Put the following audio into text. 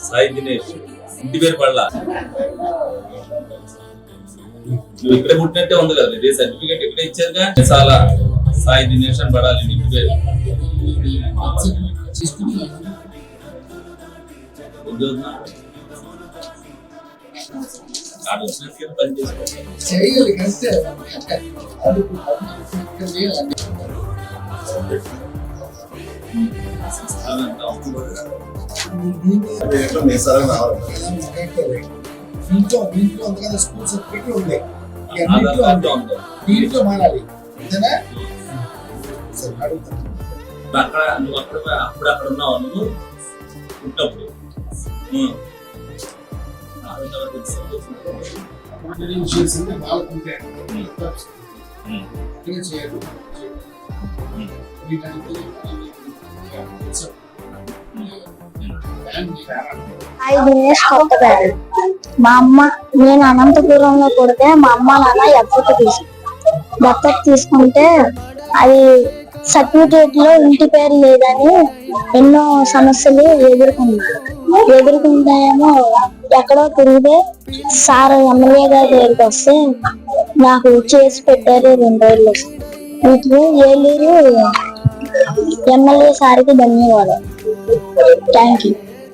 సాయి దినేష్ ఇంటి పేరు పడలా నువ్వు ఇక్కడే పుట్టినట్టే ఉంది కదా ఇదే సర్టిఫికేట్ ఇక్కడే ఇచ్చారుగా? చాలా సాయి దినేష్ అని పడాలి ఇంటి పేరు. చేయాలి. దీంట్లో మీ ఇంట్లో ఇంట్లో స్కూల్ సర్టిఫికెట్ ఉంది దీంట్లో మారాలి అంతేనా సరే అడుగుతాను అక్కడ నువ్వు అక్కడ అప్పుడు అక్కడ ఉన్నావు నువ్వు పుట్టినప్పుడు చేసింది వాళ్ళకు ఉంటాయి ఐదు ఉం. కొత్త హాయ్ దినేష్ మా అమ్మ నేను అనంతపురంలో పుడితే మా అమ్మ నాన్న దత్తత తీసు దత్తత తీసుకుంటే అది సర్టిఫికేట్లో ఇంటి పేరు లేదని ఎన్నో సమస్యలు ఎదుర్కొన్నాను. ఎదుర్కొంటాయేమో ఎక్కడో తిరిగితే సార్ ఎమ్మెల్యే గారి దగ్గరికి వస్తే నాకు చేసి పెట్టారు రెండు రోజులు. వీటికి ఏలూరు ఎమ్మెల్యే సార్కి ధన్యవాదాలు. Thank you